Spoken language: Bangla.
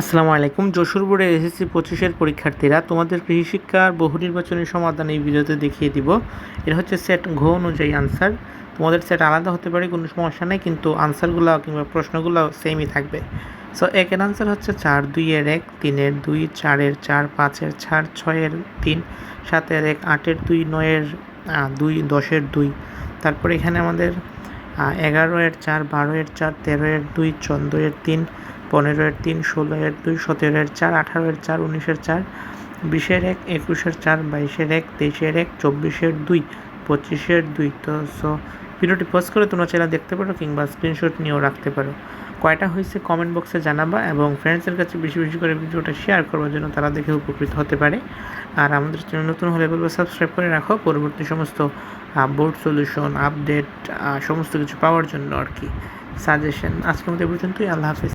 আসসালামু আলাইকুম। যশোর বোর্ডের এসএসসি পঁচিশের পরীক্ষার্থীরা, তোমাদের কৃষি শিক্ষার বহু নির্বাচনী সমাধান এই ভিডিওতে দেখিয়ে দিব। এটা হচ্ছে সেট ঘ অনুযায়ী আনসার তোমাদের সেট আলাদা হতে পারে, কোনো সমস্যা নেই, কিন্তু আনসারগুলো কিংবা প্রশ্নগুলো সেমই থাকবে। সো একের আনসার হচ্ছে চার, দুইয়ের এক, তিনের দুই, চারের চার, পাঁচের চার, ছয়ের তিন, সাতের এক, আটের দুই, নয়ের দুই, দশের দুই। তারপর এখানে আমাদের এগারো এর চার বারো এর চার তেরো এর দুই চোদ্দ এর তিন পনেরো এর তিন, ষোলো এর দুই, সতেরো এর চার, আঠারো এর চার উনিশের চার বিশের এক একুশের চার বাইশের এক তেইশের এক চব্বিশের দুই পঁচিশের দুই, তো, সো, ভিডিওটি পোস্ট করে তোমরা চাইলে দেখতে পারো কিংবা স্ক্রিনশট নিয়েও রাখতে পারো। কয়টা হয়েছে কমেন্ট বক্সে জানাবা এবং ফ্রেন্ডসের কাছে বেশি বেশি করে ভিডিওটা শেয়ার করবার জন্য তারা দেখে উপকৃত হতে পারে। আর আমাদের চ্যানেল নতুন হলে বলব সাবস্ক্রাইব করে রাখো, পরবর্তী সমস্ত বোর্ড সলিউশন আপডেট সমস্ত কিছু পাওয়ার জন্য আর কি। সাজেশন আজকের এই পর্যন্তই, আল্লাহ হাফিজ।